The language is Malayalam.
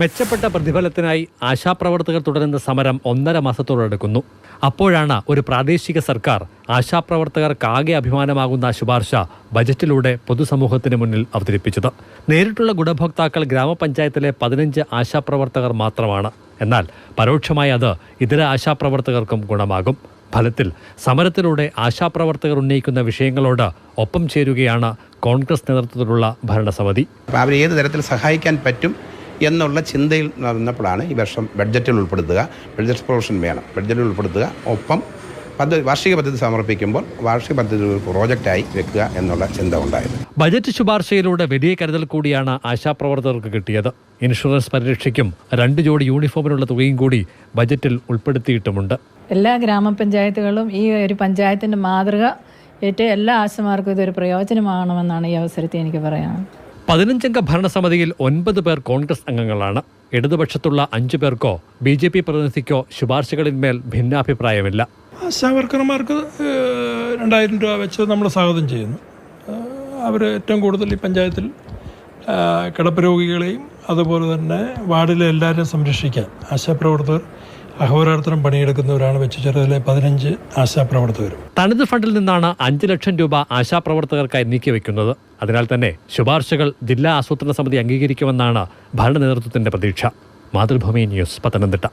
മെച്ചപ്പെട്ട പ്രതിഫലത്തിനായി ആശാപ്രവർത്തകർ തുടരുന്ന സമരം ഒന്നര മാസത്തോടടുക്കുന്നു. അപ്പോഴാണ് ഒരു പ്രാദേശിക സർക്കാർ ആശാപ്രവർത്തകർക്കാകെ അഭിമാനമാകുന്ന ശുപാർശ ബജറ്റിലൂടെ പൊതുസമൂഹത്തിന് മുന്നിൽ അവതരിപ്പിച്ചത്. നേരിട്ടുള്ള ഗുണഭോക്താക്കൾ ഗ്രാമപഞ്ചായത്തിലെ പതിനഞ്ച് ആശാപ്രവർത്തകർ മാത്രമാണ്. എന്നാൽ പരോക്ഷമായി അത് ഇതര ആശാപ്രവർത്തകർക്കും ഗുണമാകും. ഫലത്തിൽ സമരത്തിലൂടെ ആശാപ്രവർത്തകർ ഉന്നയിക്കുന്ന വിഷയങ്ങളോട് ഒപ്പം ചേരുകയാണ് കോൺഗ്രസ് നേതൃത്വത്തിലുള്ള ഭരണസമിതി. അവരെ ഏത് തരത്തിൽ സഹായിക്കാൻ പറ്റും എന്നുള്ള ചിന്തയിൽ നടന്നപ്പോഴാണ് ഈ വർഷം ബഡ്ജറ്റിൽ ഉൾപ്പെടുത്തുക ബഡ്ജറ്റ് പ്രൊവിഷൻ വേണം. ബഡ്ജറ്റിൽ ഉൾപ്പെടുത്തുക ഒപ്പം പദ്ധതി വാർഷിക പദ്ധതി സമർപ്പിക്കുമ്പോൾ വാർഷിക പദ്ധതി ഒരു പ്രോജക്റ്റായി വെക്കുക എന്നുള്ള ചിന്ത ഉണ്ടായത് ബജറ്റ് ശുപാർശയിലൂടെ വലിയ കരുതൽ കൂടിയാണ് ആശാപ്രവർത്തകർക്ക് കിട്ടിയത്. ഇൻഷുറൻസ് പരിരക്ഷയ്ക്കും രണ്ട് ജോഡി യൂണിഫോമിനുള്ള തുകയും കൂടി ബജറ്റിൽ ഉൾപ്പെടുത്തിയിട്ടുമുണ്ട്. എല്ലാ ഗ്രാമപഞ്ചായത്തുകളും ഈ ഒരു പഞ്ചായത്തിന്റെ മാതൃക ഏറ്റവും എല്ലാ ആശമാർക്കും ഇതൊരു പ്രയോജനമാകണമെന്നാണ് ഈ അവസരത്തിൽ എനിക്ക് പറയാനുള്ളത്. പതിനഞ്ചംഗ ഭരണസമിതിയിൽ ഒൻപത് പേർ കോൺഗ്രസ് അംഗങ്ങളാണ്. ഇടതുപക്ഷത്തുള്ള അഞ്ചു പേർക്കോ ബി ജെ പി പ്രതിനിധിക്കോ ശുപാർശകളിന്മേൽ ഭിന്നാഭിപ്രായമില്ല. സഹവർക്കർമാർക്ക് വർക്കർമാർക്ക് രണ്ടായിരം രൂപ വെച്ച് നമ്മൾ സ്വാഗതം ചെയ്യുന്നു. അവർ ഏറ്റവും കൂടുതൽ ഈ പഞ്ചായത്തിൽ കിടപ്പ് രോഗികളെയും അതുപോലെ തന്നെ വാർഡിലെ എല്ലാവരെയും സംരക്ഷിക്കാൻ ആശാപ്രവർത്തകർ അഹോരാത്രം പണിയെടുക്കുന്നവരാണ് വെച്ചുചെറുതിലെ പതിനഞ്ച് ആശാപ്രവർത്തകരും. തനത് ഫണ്ടിൽ നിന്നാണ് അഞ്ച് ലക്ഷം രൂപ ആശാപ്രവർത്തകർക്കായി നീക്കിവെക്കുന്നത്. അതിനാൽ തന്നെ ശുപാർശകൾ ജില്ലാ ആസൂത്രണ സമിതി അംഗീകരിക്കുമെന്നാണ് ഭരണ നേതൃത്വത്തിന്റെ പ്രതീക്ഷ. മാതൃഭൂമി ന്യൂസ് പത്തനംതിട്ട.